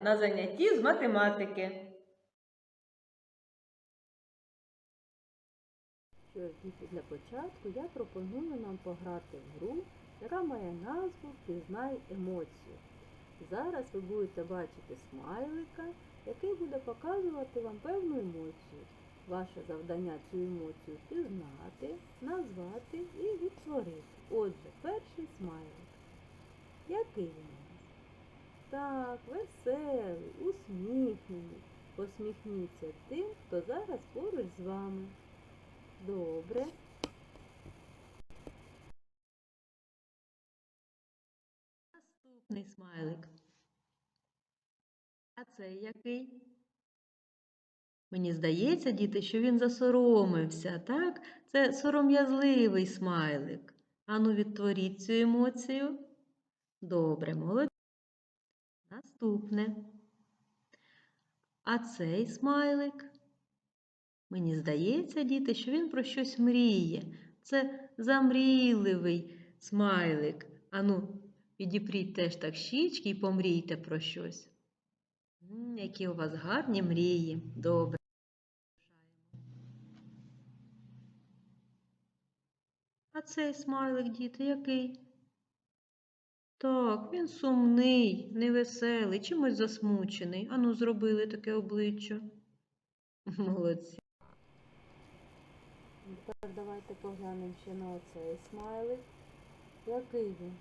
на занятті з математики. Для початку я пропоную нам пограти в гру, яка має назву Пізнай емоцію. Зараз ви будете бачити смайлика, який буде показувати вам певну емоцію. Ваше завдання цю емоцію пізнати, назвати і відтворити. Отже, перший смайлик. Який він? Так, веселий, усміхнений. Посміхніться тим, хто зараз поруч з вами. Добре. Наступний смайлик. А це який? Мені здається, діти, що він засоромився, так? Це сором'язливий смайлик. Ану, відтворіть цю емоцію. Добре, молодці. Наступне. А цей смайлик. Мені здається, діти, що він про щось мріє. Це замрійливий смайлик. Ану, підіпріть теж так щічки і помрійте про щось. Які у вас гарні мрії. Добре. А цей смайлик, діти, який? Так, він сумний, невеселий, чимось засмучений. Ану, зробили таке обличчя. Молодці. Тепер давайте поглянемо ще на оцей смайлик. Який він?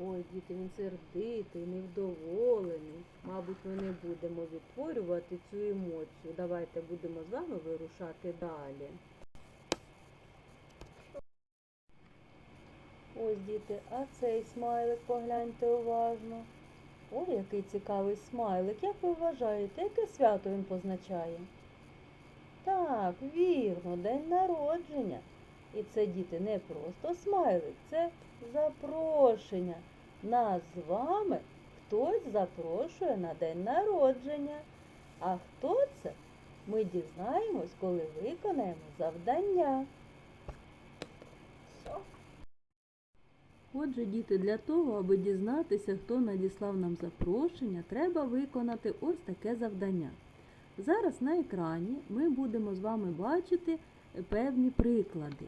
Ой, діти, він сердитий, невдоволений. Мабуть, ми не будемо відтворювати цю емоцію. Давайте будемо з вами вирушати далі. Ось, діти, а цей смайлик погляньте уважно. Ой, який цікавий смайлик. Як ви вважаєте, яке свято він позначає? Так, вірно, день народження. І це, діти, не просто смайлик, це запрошення. Нас з вами хтось запрошує на день народження. А хто це? Ми дізнаємось, коли виконаємо завдання. Отже, діти, для того, аби дізнатися, хто надіслав нам запрошення, треба виконати ось таке завдання. Зараз на екрані ми будемо з вами бачити певні приклади.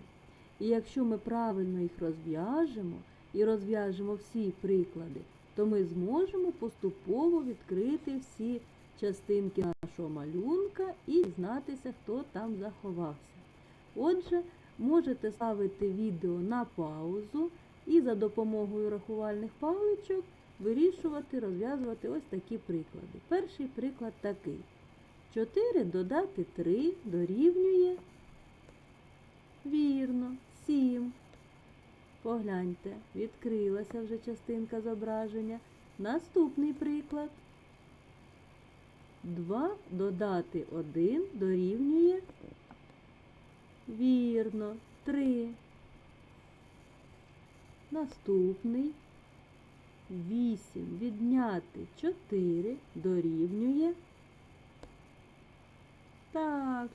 І якщо ми правильно їх розв'яжемо і розв'яжемо всі приклади, то ми зможемо поступово відкрити всі частинки нашого малюнка і дізнатися, хто там заховався. Отже, можете ставити відео на паузу і за допомогою рахувальних паличок вирішувати, розв'язувати ось такі приклади. Перший приклад такий. 4 додати 3 дорівнює. Вірно, 7. Погляньте, відкрилася вже частинка зображення. Наступний приклад. 2 додати 1 дорівнює. Вірно, 3. Наступний. 8 відняти 4 дорівнює. Так,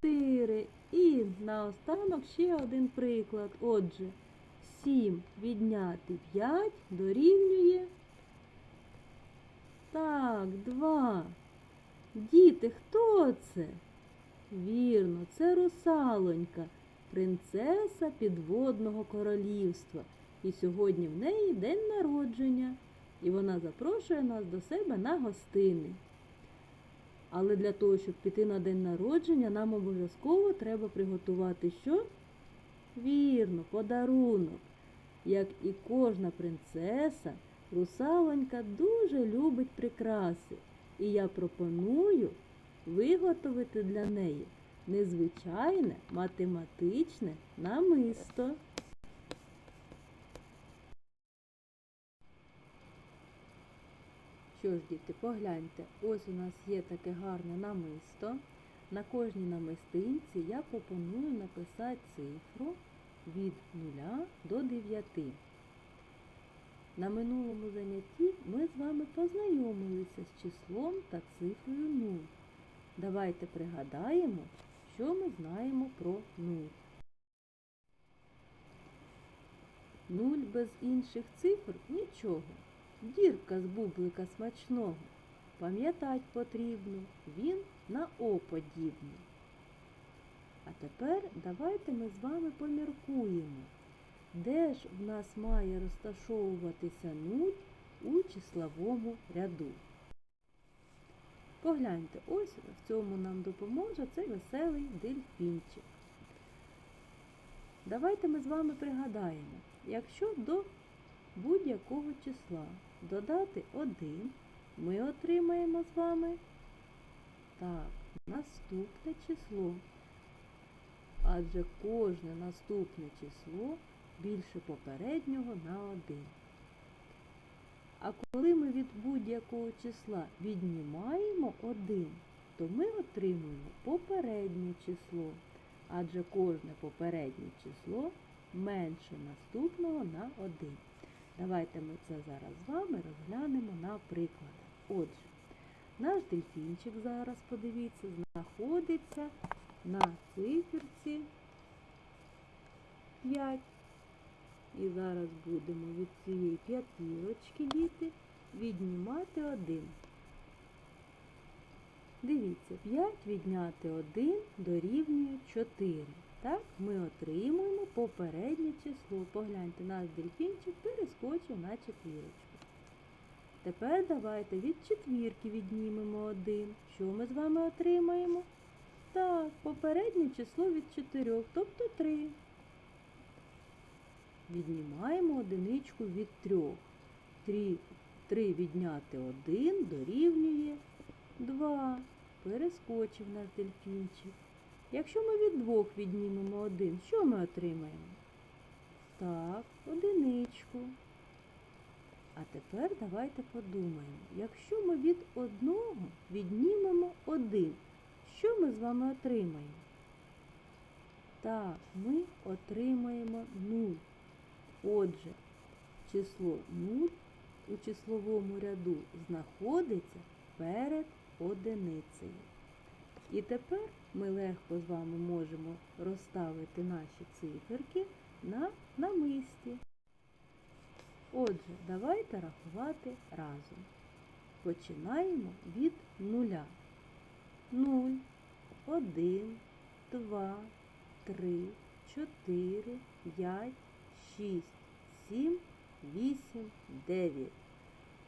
4. І наостанок ще один приклад. Отже, 7 відняти 5 дорівнює. Так, 2. Діти, хто це? Вірно, це русалонька, принцеса підводного королівства. І сьогодні в неї день народження. І вона запрошує нас до себе на гостини. Але для того, щоб піти на день народження, нам обов'язково треба приготувати що? Вірно, подарунок. Як і кожна принцеса, русалонька дуже любить прикраси. І я пропоную виготовити для неї незвичайне математичне намисто. Що ж, діти, погляньте, ось у нас є таке гарне намисто. На кожній намистинці я пропоную написати цифру від 0 до 9. На минулому занятті ми з вами познайомилися з числом та цифрою 0. Давайте пригадаємо, що ми знаємо про 0. 0 без інших цифр нічого. Дірка з бублика смачного. пам'ятати потрібно, він на О подібний. А тепер давайте ми з вами поміркуємо, де ж в нас має розташовуватися нуль у числовому ряду. Погляньте, ось в цьому нам допоможе цей веселий дельфінчик. Давайте ми з вами пригадаємо, якщо до будь-якого числа додати 1, ми отримаємо з вами так, наступне число. Адже кожне наступне число більше попереднього на 1. А коли ми від будь-якого числа віднімаємо 1, то ми отримуємо попереднє число, адже кожне попереднє число менше наступного на 1. Давайте ми це зараз з вами розглянемо на прикладах. Отже, наш дельфінчик зараз, подивіться, знаходиться на циферці 5. І зараз будемо від цієї п'ятірочки діти віднімати 1. Дивіться, 5 відняти 1 дорівнює 4. Так, ми отримуємо попереднє число. Погляньте, наш дельфінчик перескочив на четвірочку. Тепер давайте від четвірки віднімемо 1. Що ми з вами отримаємо? Так, попереднє число від 4, тобто 3. Віднімаємо одиничку від 3. 3, 3 відняти 1 дорівнює 2. Перескочив наш дельфінчик. Якщо ми від двох віднімемо 1, що ми отримаємо? Так, одиничку. А тепер давайте подумаємо, якщо ми від одного віднімемо 1, що ми з вами отримаємо? Так, ми отримаємо 0. Отже, число 0 у числовому ряду знаходиться перед одиницею. І тепер ми легко з вами можемо розставити наші циферки на намисті. Отже, давайте рахувати разом. Починаємо від нуля. 0, 1, 2, 3, 4, 5, 6, 7, 8, 9.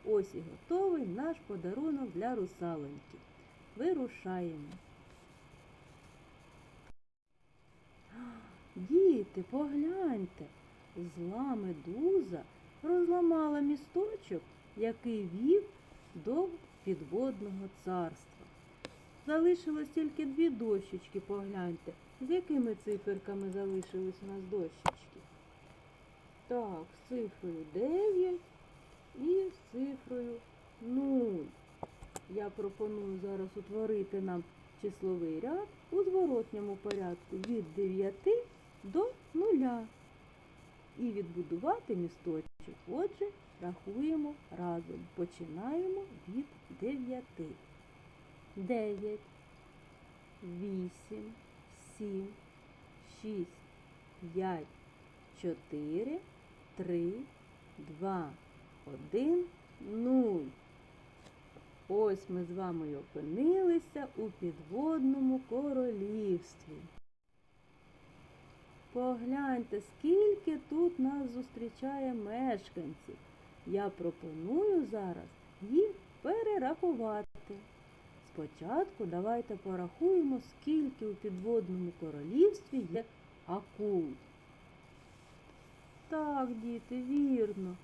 Ось і готовий наш подарунок для русалоньки. Вирушаємо. Діти, погляньте, зла медуза розламала місточок, який вів до підводного царства. Залишилось тільки дві дощечки, погляньте. З якими циферками залишились у нас дощечки? Так, з цифрою 9 і з цифрою 0. Я пропоную зараз утворити нам числовий ряд у зворотньому порядку від 9 до 0 і відбудувати місточок. Отже, рахуємо разом. Починаємо від 9. 9, 8, 7, 6, 5, 4, 3, 2, 1, 0. Ось ми з вами опинилися у підводному королівстві. Погляньте, скільки тут нас зустрічає мешканців. Я пропоную зараз їх перерахувати. Спочатку давайте порахуємо, скільки у підводному королівстві є акул. Так, діти, вірно.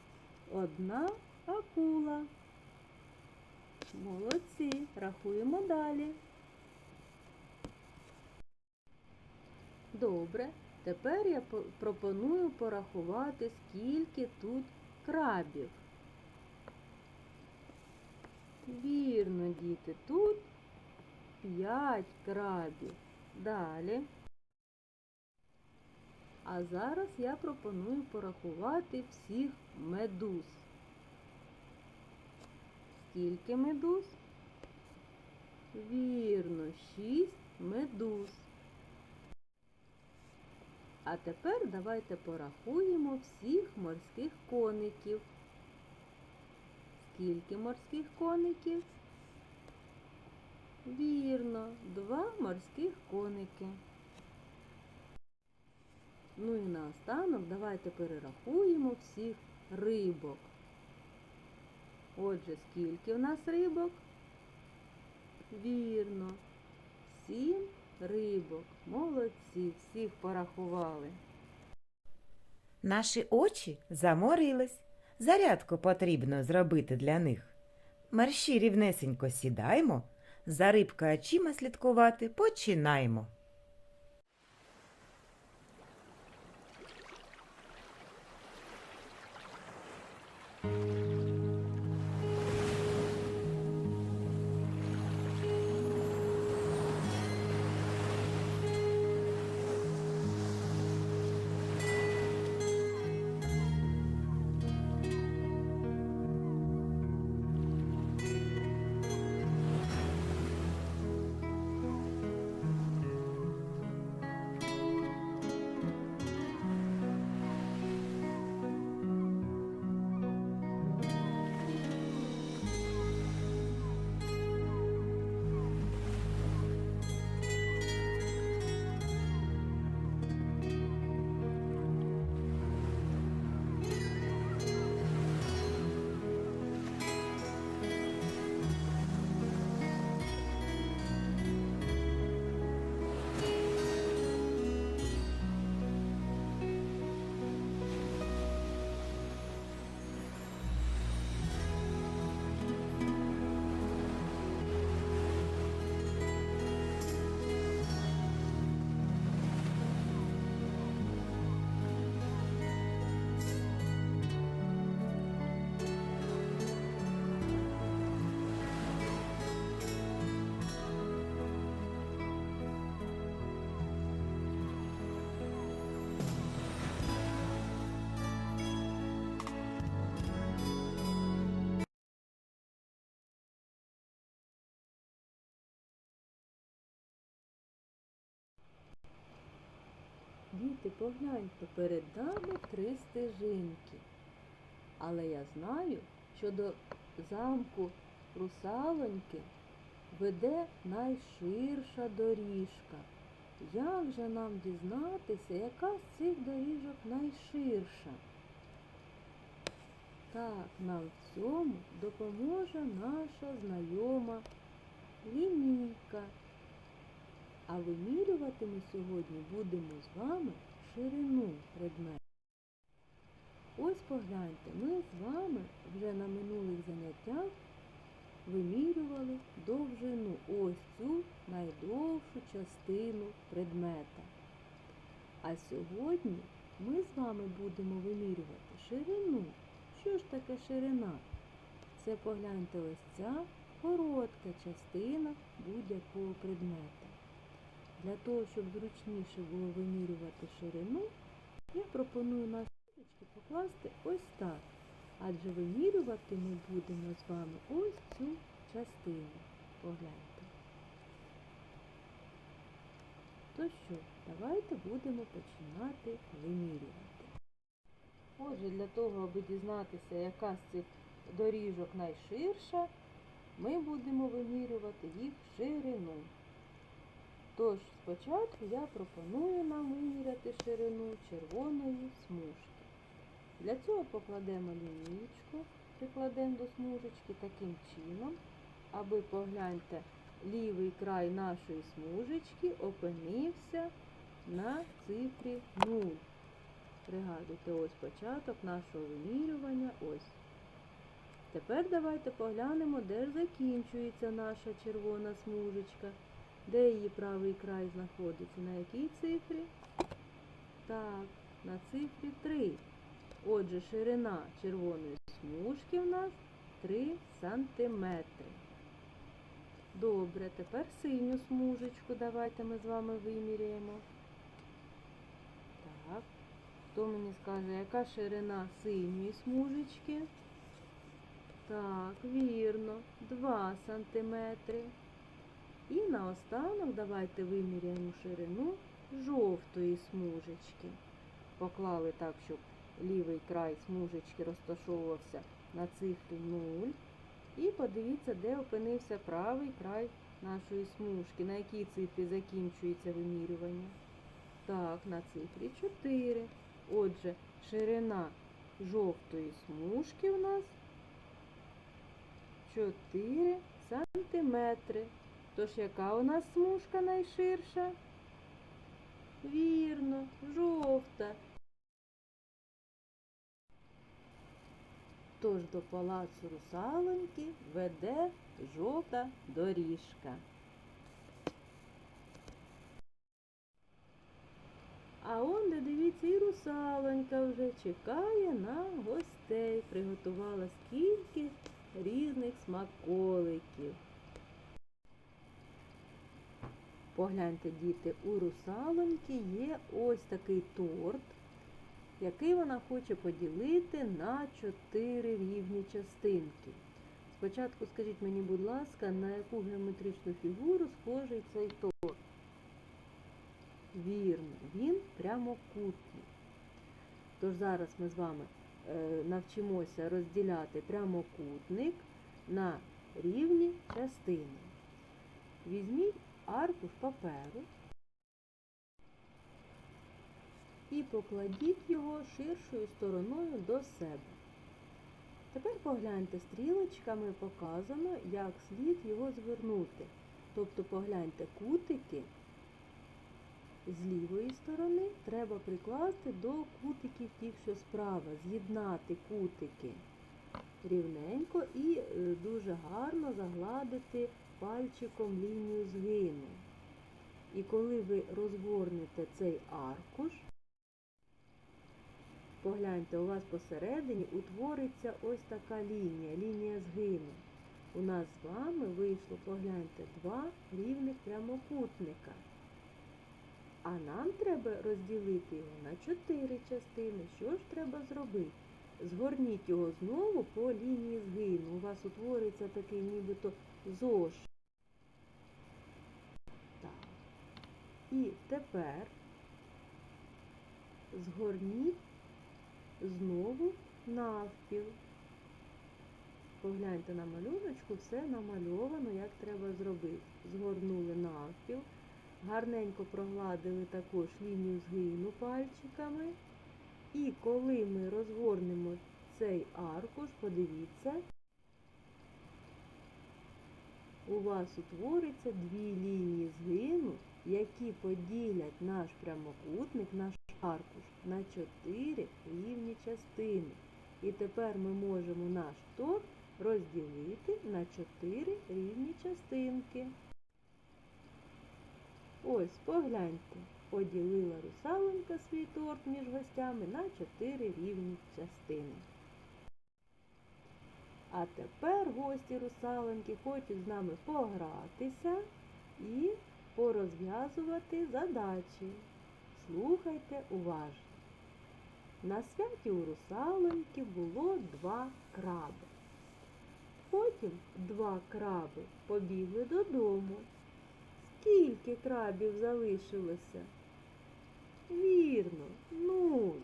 Одна акула. Молодці. Рахуємо далі. Добре. Тепер я пропоную порахувати, скільки тут крабів. Вірно, діти, тут п'ять крабів. Далі. А зараз я пропоную порахувати всіх медуз. Скільки медуз? Вірно, шість медуз. А тепер давайте порахуємо всіх морських коників. Скільки морських коників? Вірно, два морських коники. Ну і наостанок давайте перерахуємо всіх рибок. Отже, скільки в нас рибок? Вірно, сім рибок. Молодці, всіх порахували. Наші очі заморились. Зарядку потрібно зробити для них. Мерші рівнесенько сідаймо, за рибкою очима слідкувати починаємо. Діти, погляньте, перед нами три стежинки. Але я знаю, що до замку русалоньки веде найширша доріжка. Як же нам дізнатися, яка з цих доріжок найширша? Так, нам в цьому допоможе наша знайома лінійка. А вимірювати ми сьогодні будемо з вами ширину предмету. Ось погляньте, ми з вами вже на минулих заняттях вимірювали довжину, ось цю найдовшу частину предмета. А сьогодні ми з вами будемо вимірювати ширину. Що ж таке ширина? Це погляньте ось ця коротка частина будь-якого предмета. Для того, щоб зручніше було вимірювати ширину, я пропоную наші ручки покласти ось так. Адже вимірювати ми будемо з вами ось цю частину. Погляньте. То що, давайте будемо починати вимірювати. Отже, для того, аби дізнатися, яка з цих доріжок найширша, ми будемо вимірювати їх ширину. Тож спочатку я пропоную нам виміряти ширину червоної смужки. Для цього покладемо лінійку, прикладемо до смужечки таким чином, аби погляньте, лівий край нашої смужечки опинився на цифрі 0. Пригадуйте, ось початок нашого вимірювання. Ось. Тепер давайте поглянемо, де ж закінчується наша червона смужечка. Де її правий край знаходиться? На якій цифрі? Так, на цифрі 3. Отже, ширина червоної смужки в нас 3 сантиметри. Добре, тепер синю смужечку давайте ми з вами виміряємо. Так, хто мені скаже, яка ширина синьої смужечки? Так, вірно, 2 сантиметри. І наостанок давайте виміряємо ширину жовтої смужечки. Поклали так, щоб лівий край смужечки розташовувався на цифрі 0. І подивіться, де опинився правий край нашої смужки, на якій цифрі закінчується вимірювання? Так, на цифрі 4. Отже, ширина жовтої смужки у нас 4 сантиметри. Тож яка у нас смужка найширша? Вірно, жовта. Тож до палацу русалоньки веде жовта доріжка. А он, де дивіться, і русалонька вже чекає на гостей, приготувала скільки різних смаколиків. Погляньте, діти, у русалоньки є ось такий торт, який вона хоче поділити на чотири рівні частинки. Спочатку скажіть мені, будь ласка, на яку геометричну фігуру схожий цей торт? Вірно, він прямокутний. Тож зараз ми з вами е, навчимося розділяти прямокутник на рівні частини. Візьміть аркуш паперу і покладіть його ширшою стороною до себе. Тепер погляньте, стрілочками показано, як слід його звернути. Тобто погляньте кутики з лівої сторони треба прикласти до кутиків тих, що справа, з'єднати кутики рівненько і е, дуже гарно загладити пальчиком лінію згину. І коли ви розгорнете цей аркуш, погляньте, у вас посередині утвориться ось така лінія, лінія згину. У нас з вами вийшло, погляньте, два рівних прямокутника. А нам треба розділити його на чотири частини. Що ж треба зробити? Згорніть його знову по лінії згину. У вас утвориться такий нібито ЗОЖ. Так. І тепер згорніть знову навпіл. Погляньте на малюночку, все намальовано, як треба зробити. Згорнули навпіл. Гарненько прогладили також лінію згину пальчиками. І коли ми розгорнемо цей аркуш, подивіться, у вас утвориться дві лінії згину, які поділять наш прямокутник, наш аркуш на чотири рівні частини. І тепер ми можемо наш торт розділити на чотири рівні частинки. Ось, погляньте, поділила русалонька свій торт між гостями на чотири рівні частини. А тепер гості русалоньки хочуть з нами погратися і порозв'язувати задачі. Слухайте уважно. На святі у русалоньки було два краби. Потім два краби побігли додому. Скільки крабів залишилося? Вірно, нуль.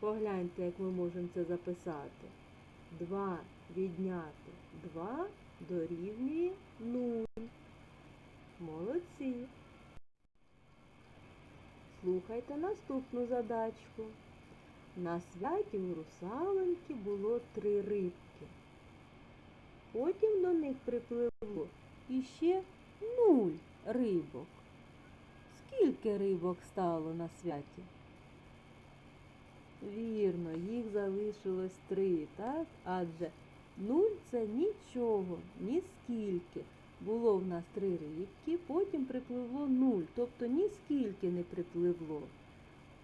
Погляньте, як ми можемо це записати. Два відняти два дорівнює нуль. Молодці. Слухайте наступну задачку. На святі у русалоньки було три рибки. Потім до них припливло іще нуль рибок. Скільки рибок стало на святі? Вірно, їх залишилось три, так? Адже нуль це нічого, ні скільки. Було в нас три рибки, потім припливло нуль, тобто ні скільки не припливло.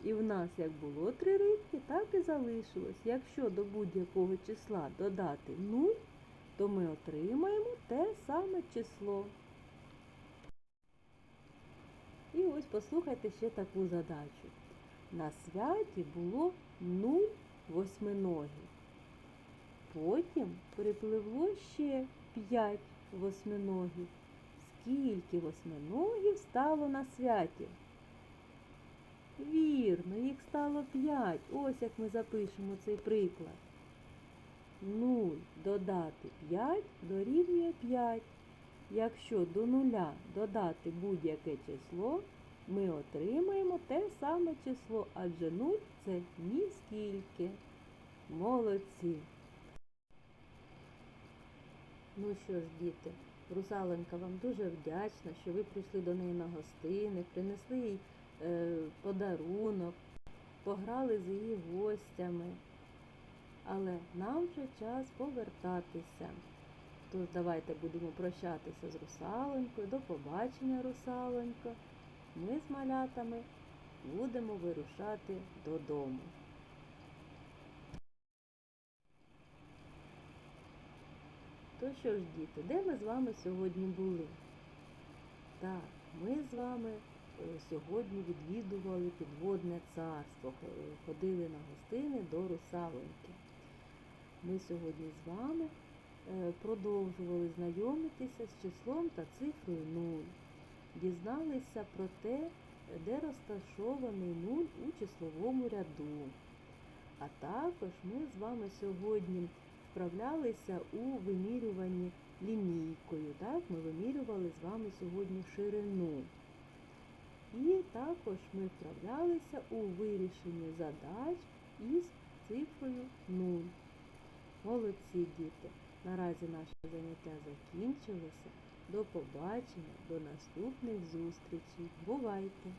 І в нас як було три рибки, так і залишилось. Якщо до будь-якого числа додати нуль, то ми отримаємо те саме число. І ось послухайте ще таку задачу. На святі було нуль восьминогів. Потім припливло ще п'ять восьминогів. Скільки восьминогів стало на святі? Вірно, їх стало п'ять. Ось як ми запишемо цей приклад. Нуль додати 5 дорівнює 5. якщо до нуля додати будь-яке число, ми отримаємо те саме число, адже 0 це ніскільки. Молодці. Ну що ж, діти, русаленька вам дуже вдячна, що ви прийшли до неї на гостини, принесли їй е, подарунок, пограли з її гостями. Але нам вже час повертатися. Тож давайте будемо прощатися з русаленькою. До побачення, русаленько. Ми з малятами будемо вирушати додому. То що ж, діти, де ми з вами сьогодні були? Так, ми з вами е, сьогодні відвідували підводне царство, ходили на гостини до русалоньки. Ми сьогодні з вами е, продовжували знайомитися з числом та цифрою 0. Дізналися про те, де розташований 0 у числовому ряду. А також ми з вами сьогодні вправлялися у вимірюванні лінійкою. Так? Ми вимірювали з вами сьогодні ширину. І також ми вправлялися у вирішенні задач із цифрою 0. Молодці діти! Наразі наше заняття закінчилося. До побачення, до наступних зустрічей. Бувайте!